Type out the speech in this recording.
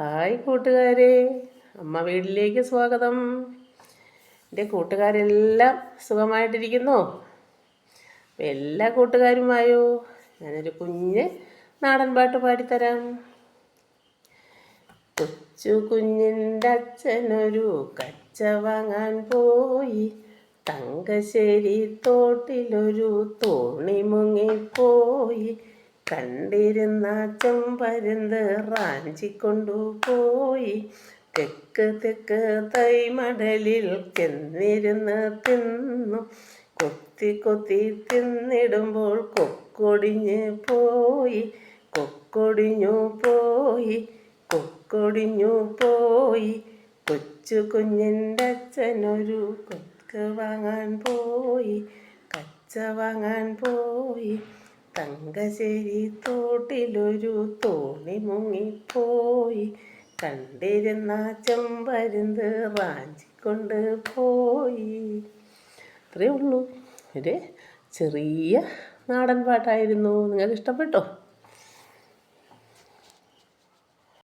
Hi കൂട്ടുകാരെ. അമ്മ വീട്ടിലേക്ക് സ്വാഗതം. എന്റെ കൂട്ടുകാരെല്ലാം സുഖമായിട്ടിരിക്കുന്നു. എല്ലാ കൂട്ടുകാരുമായോ? ഞാനൊരു കുഞ്ഞ് നാടൻ പാട്ട് പാടിത്തരാം. കൊച്ചു കുഞ്ഞിന്റെ അച്ഛനൊരു കച്ച വാങ്ങാൻ പോയി. തങ്കശ്ശേരി തോട്ടിലൊരു തോണി മുങ്ങിപ്പോയി. കണ്ടിരുന്ന ചെമ്പരുന്ത് റാഞ്ചിക്കൊണ്ടുപോയി തെക്ക് തെക്ക് തൈമടലിൽ ചെന്നിരുന്ന് തിന്നു. കൊത്തി കൊത്തി തിന്നിടുമ്പോൾ കൊക്കൊടിഞ്ഞ് പോയി. കൊക്കൊടിഞ്ഞു പോയി. കൊക്കൊടിഞ്ഞു പോയി. കൊച്ചു കുഞ്ഞിന്റെ അച്ഛനൊരു കൊക്ക് വാങ്ങാൻ പോയി. കച്ച വാങ്ങാൻ പോയി. തങ്കശ്ശേരി തോട്ടിലൊരു തോണി മുങ്ങിപ്പോയി. കണ്ടിരുന്ന ചെമ്പരുന്ത് റാഞ്ചിക്കൊണ്ട് പോയി. അത്രയേ ഉള്ളൂ. ഒരു ചെറിയ നാടൻ പാട്ടായിരുന്നു. നിങ്ങൾക്ക് ഇഷ്ടപ്പെട്ടോ